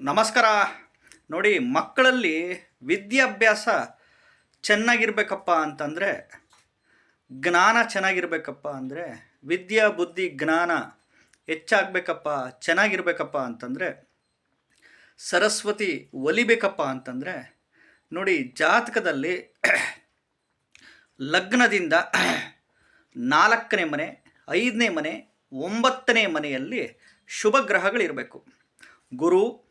ನಮಸ್ಕಾರ. ನೋಡಿ, ಮಕ್ಕಳಲ್ಲಿ ವಿದ್ಯಾಭ್ಯಾಸ ಚೆನ್ನಾಗಿರ್ಬೇಕಪ್ಪ ಅಂತಂದರೆ, ಜ್ಞಾನ ಚೆನ್ನಾಗಿರ್ಬೇಕಪ್ಪ ಅಂದರೆ, ವಿದ್ಯಾ, ಬುದ್ಧಿ, ಜ್ಞಾನ ಹೆಚ್ಚಾಗಬೇಕಪ್ಪ, ಚೆನ್ನಾಗಿರ್ಬೇಕಪ್ಪ ಅಂತಂದರೆ, ಸರಸ್ವತಿ ಒಲಿಬೇಕಪ್ಪ ಅಂತಂದರೆ, ನೋಡಿ, ಜಾತಕದಲ್ಲಿ ಲಗ್ನದಿಂದ ನಾಲ್ಕನೇ ಮನೆ, ಐದನೇ ಮನೆ, ಒಂಬತ್ತನೇ ಮನೆಯಲ್ಲಿ ಶುಭ ಗ್ರಹಗಳಿರಬೇಕು. ಗುರು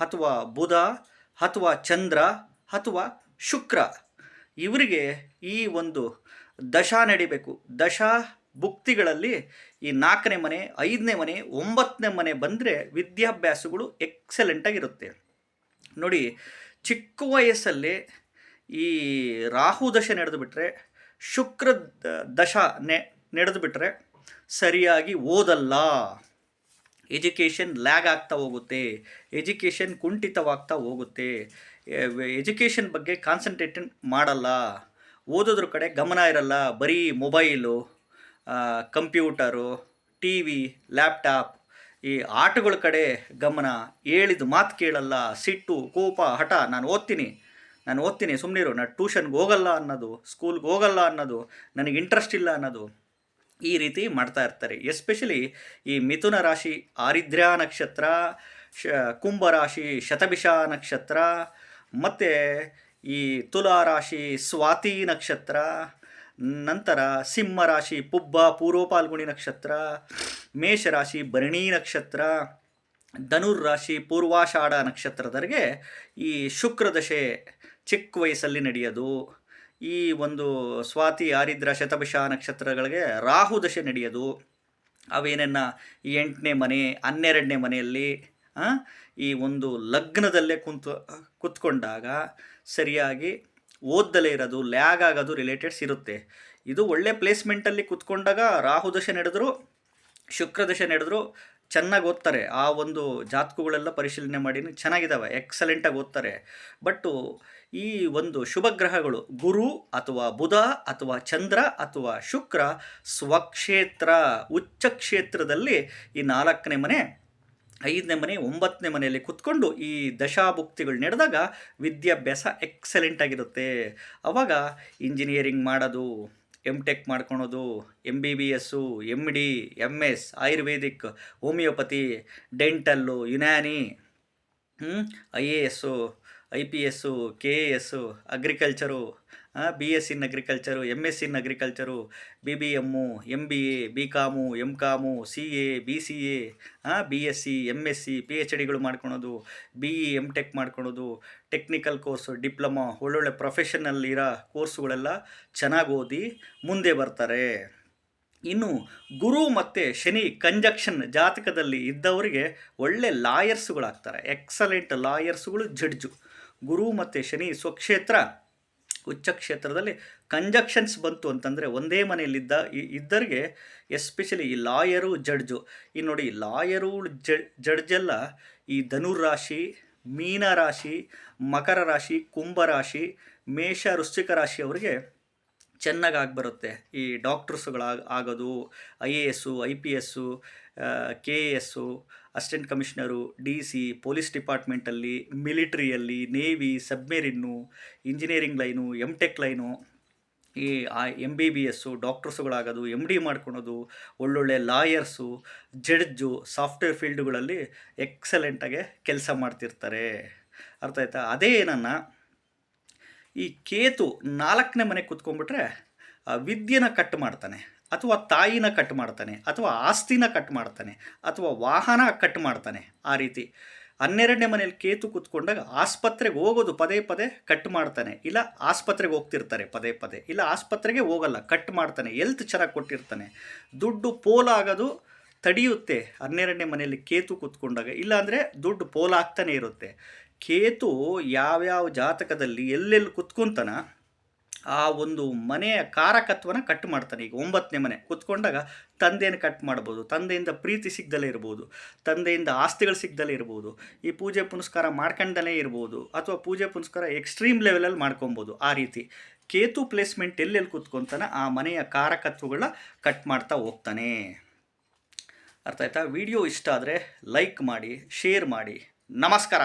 ಅಥವಾ ಬುಧ, ಅಥವಾ ಚಂದ್ರ, ಅಥವಾ ಶುಕ್ರ. ಇವರಿಗೆ ಈ ಒಂದು ದಶಾ ನಡಿಬೇಕು. ದಶಾ ಭುಕ್ತಿಗಳಲ್ಲಿ ಈ ನಾಲ್ಕನೇ ಮನೆ, ಐದನೇ ಮನೆ, ಒಂಬತ್ತನೇ ಮನೆ ಬಂದರೆ ವಿದ್ಯಾಭ್ಯಾಸಗಳು ಎಕ್ಸಲೆಂಟಾಗಿರುತ್ತೆ ನೋಡಿ, ಚಿಕ್ಕ ವಯಸ್ಸಲ್ಲಿ ಈ ರಾಹು ದಶೆ ನಡೆದು ಬಿಟ್ಟರೆ ಶುಕ್ರ ದಶ ನೆ ನಡೆದು ಬಿಟ್ಟರೆ ಸರಿಯಾಗಿ ಓದಲ್ಲ. ಎಜುಕೇಷನ್ ಲ್ಯಾಗ್ ಆಗ್ತಾ ಹೋಗುತ್ತೆ. ಎಜುಕೇಷನ್ ಕುಂಠಿತವಾಗ್ತಾ ಹೋಗುತ್ತೆ. ಎಜುಕೇಷನ್ ಬಗ್ಗೆ ಕಾನ್ಸಂಟ್ರೇಟನ್ ಮಾಡಲ್ಲ. ಓದೋದ್ರ ಕಡೆ ಗಮನ ಇರಲ್ಲ. ಬರೀ mobile computer T V laptop ಈ ಆಟಗಳ ಕಡೆ ಗಮನ. ಹೇಳಿದ ಮಾತು ಕೇಳಲ್ಲ. ಸಿಟ್ಟು, ಕೋಪ, ಹಠ. ನಾನು ಓದ್ತೀನಿ. ನಾನು ಓದ್ತೀನಿ. ಸುಮ್ಮನಿರು ನಾನು ಟ್ಯೂಷನ್ಗೆ ಹೋಗಲ್ಲ ಅನ್ನೋದು ಸ್ಕೂಲ್ಗೆ ಹೋಗಲ್ಲ ಅನ್ನೋದು, ನನಗೆ ಇಂಟ್ರೆಸ್ಟ್ ಇಲ್ಲ ಅನ್ನೋದು. ಈ ರೀತಿ ಮಾಡ್ತಾ ಇರ್ತಾರೆ. ಎಸ್ಪೆಷಲಿ ಈ ಮಿಥುನ ರಾಶಿ ಆರಿದ್ರಾ ನಕ್ಷತ್ರ, ಶ, ಕುಂಭ ರಾಶಿ, ಶತಭಿಷ ನಕ್ಷತ್ರ, ಮತ್ತು ಈ ತುಲಾ ರಾಶಿ, ಸ್ವಾತಿ ನಕ್ಷತ್ರ, ನಂತರ ಸಿಂಹ ರಾಶಿ, ಪುಬ್ಬ, ಪೂರ್ವಪಾಲ್ಗುಣಿ ನಕ್ಷತ್ರ ಮೇಷರಾಶಿ ಭರಣಿ ನಕ್ಷತ್ರ, ಧನುರ್ ರಾಶಿ, ಪೂರ್ವಾಷಾಢ ನಕ್ಷತ್ರದವರೆಗೆ ಈ ಶುಕ್ರದಶೆ ಚಿಕ್ಕ ವಯಸ್ಸಲ್ಲಿ ನಡೆಯೋದು. ಈ ಒಂದು ಸ್ವಾತಿ ಆರಿದ್ರ ಶತಭಿಷ ನಕ್ಷತ್ರಗಳಿಗೆ ರಾಹು ದಶೆ ನಡೆಯೋದು. ಅವೇನನ್ನ ಎಂಟನೇ ಮನೆ, ಹನ್ನೆರಡನೇ ಮನೆಯಲ್ಲಿ ಈ ಒಂದು ಲಗ್ನದಲ್ಲೇ ಕುಂತು, ಕುತ್ಕೊಂಡಾಗ ಸರಿಯಾಗಿ ಓದ್ದಲೇ ಇರೋದು, ಲ್ಯಾಗ್ ಆಗೋದು ರಿಲೇಟೆಡ್ಸ್ ಇರುತ್ತೆ. ಇದು ಒಳ್ಳೆ ಪ್ಲೇಸ್ಮೆಂಟಲ್ಲಿ ಕುತ್ಕೊಂಡಾಗ ರಾಹು ದಶೆ ನಡೆದ್ರು, ಶುಕ್ರ ದಶೆ ನಡೆದ್ರು ಚೆನ್ನಾಗಿ ಓದ್ತಾರೆ. ಆ ಒಂದು ಜಾತಕಗಳೆಲ್ಲ ಪರಿಶೀಲನೆ ಮಾಡಿ ಚೆನ್ನಾಗಿದ್ದಾವೆ ಎಕ್ಸಲೆಂಟಾಗಿ ಓದ್ತಾರೆ. ಬಟ್ಟು ಈ ಒಂದು ಶುಭ ಗ್ರಹಗಳು ಗುರು ಅಥವಾ ಬುಧ ಅಥವಾ ಚಂದ್ರ ಅಥವಾ ಶುಕ್ರ ಸ್ವಕ್ಷೇತ್ರ, ಉಚ್ಚ ಕ್ಷೇತ್ರದಲ್ಲಿ ಈ ನಾಲ್ಕನೇ ಮನೆ, ಐದನೇ ಮನೆ, ಒಂಬತ್ತನೇ ಮನೆಯಲ್ಲಿ ಕುತ್ಕೊಂಡು ಈ ದಶಾಭುಕ್ತಿಗಳು ನಡೆದಾಗ ವಿದ್ಯಾಭ್ಯಾಸ ಎಕ್ಸಲೆಂಟ್ ಆಗಿರುತ್ತೆ. ಅವಾಗ ಇಂಜಿನಿಯರಿಂಗ್ ಮಾಡೋದು ಎಂ ಟೆಕ್ ಮಾಡ್ಕೊಳೋದು M B B S M D M S ayurvedic homeopathy dental Unani I A S I P S, K A S, agriculture B S in agriculture M S in agriculture, B B M M B A, B com M com, C A, B C A B S C M S C P H ಡಿಗಳು ಮಾಡ್ಕೊಳೋದು, B E M tech ಮಾಡ್ಕೊಳೋದು, technical course, diploma, ಒಳ್ಳೊಳ್ಳೆ ಪ್ರೊಫೆಷನಲ್ಲಿರೋ ಕೋರ್ಸುಗಳೆಲ್ಲ ಚೆನ್ನಾಗಿ ಓದಿ ಮುಂದೆ ಬರ್ತಾರೆ. ಇನ್ನು ಗುರು ಮತ್ತು ಶನಿ ಕಂಜಕ್ಷನ್ ಜಾತಕದಲ್ಲಿ ಇದ್ದವರಿಗೆ ಒಳ್ಳೆ ಲಾಯರ್ಸುಗಳಾಗ್ತಾರೆ. Excellent ಲಾಯರ್ಸುಗಳು judge. ಗುರು ಮತ್ತು ಶನಿ ಸ್ವಕ್ಷೇತ್ರ, ಉಚ್ಚ ಕ್ಷೇತ್ರದಲ್ಲಿ ಕಂಜಕ್ಷನ್ಸ್ ಬಂತು ಅಂತಂದರೆ ಒಂದೇ ಮನೆಯಲ್ಲಿದ್ದ ಇದ್ದರಿಗೆ ಎಸ್ಪೆಷಲಿ ಈ ಲಾಯರು, ಜಡ್ಜು. ಈ ನೋಡಿ ಲಾಯರು ಜಡ್ಜೆಲ್ಲ ಈ ಧನುರಾಶಿ ರಾಶಿ ಮೀನ ರಾಶಿ ಮಕರ ರಾಶಿ ಕುಂಭ ರಾಶಿ ಮೇಷ, ವೃಶ್ಚಿಕ ರಾಶಿಯವರಿಗೆ ಚೆನ್ನಾಗಿ ಆಗಿಬರುತ್ತೆ ಈ ಡಾಕ್ಟರ್ಸ್ಗಳಾಗ ಆಗೋದು, I A S, I P S K A S, assistant commissioner, D C, police ಡಿಪಾರ್ಟ್ಮೆಂಟಲ್ಲಿ, ಮಿಲಿಟ್ರಿಯಲ್ಲಿ, navy, submarine, engineering line M tech line, ಈ ಎಂ ಬಿ ಬಿ ಎಸ್ಸು, ಡಾಕ್ಟರ್ಸ್ಗಳಾಗೋದು ಎಂ ಡಿ ಮಾಡ್ಕೊಳೋದು, ಒಳ್ಳೊಳ್ಳೆ ಲಾಯರ್ಸು ಜಡ್ಜು ಸಾಫ್ಟ್ವೇರ್ ಫೀಲ್ಡ್ಗಳಲ್ಲಿ ಎಕ್ಸಲೆಂಟಾಗೆ ಕೆಲಸ ಮಾಡ್ತಿರ್ತಾರೆ. ಅರ್ಥ ಆಯ್ತಾ? ಅದೇ ನನ್ನ ಈ ಕೇತು ನಾಲ್ಕನೇ ಮನೆ ಕುತ್ಕೊಂಡ್ಬಿಟ್ರೆ ವಿದ್ಯೆನ ಕಟ್ ಮಾಡ್ತಾನೆ, ಅಥವಾ ತಾಯಿನ ಕಟ್ ಮಾಡ್ತಾನೆ, ಅಥವಾ ಆಸ್ತಿನ ಕಟ್ ಮಾಡ್ತಾನೆ, ಅಥವಾ ವಾಹನ ಕಟ್ ಮಾಡ್ತಾನೆ ಆ ರೀತಿ. ಹನ್ನೆರಡನೇ ಮನೇಲಿ ಕೇತು ಕೂತ್ಕೊಂಡಾಗ ಆಸ್ಪತ್ರೆಗೆ ಹೋಗೋದು ಪದೇ ಪದೇ ಕಟ್ ಮಾಡ್ತಾನೆ. ಇಲ್ಲ ಆಸ್ಪತ್ರೆಗೆ ಹೋಗ್ತಿರ್ತಾರೆ ಪದೇ ಪದೇ. ಇಲ್ಲ ಆಸ್ಪತ್ರೆಗೆ ಹೋಗಲ್ಲ, ಕಟ್ ಮಾಡ್ತಾನೆ ಎಲ್ತ್ ಚೆನ್ನಾಗಿ ಕೊಟ್ಟಿರ್ತಾನೆ. ದುಡ್ಡು ಪೋಲಾಗೋದು, ತಡೆಯುತ್ತೆ ಹನ್ನೆರಡನೇ ಮನೆಯಲ್ಲಿ ಕೇತು ಕೂತ್ಕೊಂಡಾಗ. ಇಲ್ಲಾಂದರೆ ದುಡ್ಡು ಪೋಲಾಗ್ತಾನೆ ಇರುತ್ತೆ. ಕೇತು ಯಾವ್ಯಾವ ಜಾತಕದಲ್ಲಿ ಎಲ್ಲೆಲ್ಲಿ ಕುತ್ಕೊಂತಾನ, ಆ ಒಂದು ಮನೆಯ ಕಾರಕತ್ವನ ಕಟ್ ಮಾಡ್ತಾನೆ. ಈಗ ಒಂಬತ್ತನೇ ಮನೆ ಕುತ್ಕೊಂಡಾಗ ತಂದೆಯನ್ನು ಕಟ್ ಮಾಡ್ಬೋದು, ತಂದೆಯಿಂದ ಪ್ರೀತಿ ಸಿಗ್ದಲೇ ಇರ್ಬೋದು, ತಂದೆಯಿಂದ ಆಸ್ತಿಗಳು ಸಿಗ್ದಲೇ ಇರ್ಬೋದು, ಈ ಪೂಜೆ ಪುನಸ್ಕಾರ ಮಾಡ್ಕೊಂಡಲೇ ಇರ್ಬೋದು, ಅಥವಾ ಪೂಜೆ ಪುನಸ್ಕಾರ ಎಕ್ಸ್ಟ್ರೀಮ್ ಲೆವೆಲಲ್ಲಿ ಮಾಡ್ಕೊಬೋದು, ಆ ರೀತಿ. ಕೇತು ಪ್ಲೇಸ್ಮೆಂಟ್ ಎಲ್ಲೆಲ್ಲಿ ಕುತ್ಕೊತಾನೆ, ಆ ಮನೆಯ ಕಾರಕತ್ವಗಳ ಕಟ್ ಮಾಡ್ತಾ ಹೋಗ್ತಾನೆ. ಅರ್ಥ ಆಯ್ತಾ? ವಿಡಿಯೋ ಇಷ್ಟ ಆದರೆ ಲೈಕ್ ಮಾಡಿ ಶೇರ್ ಮಾಡಿ. ನಮಸ್ಕಾರ!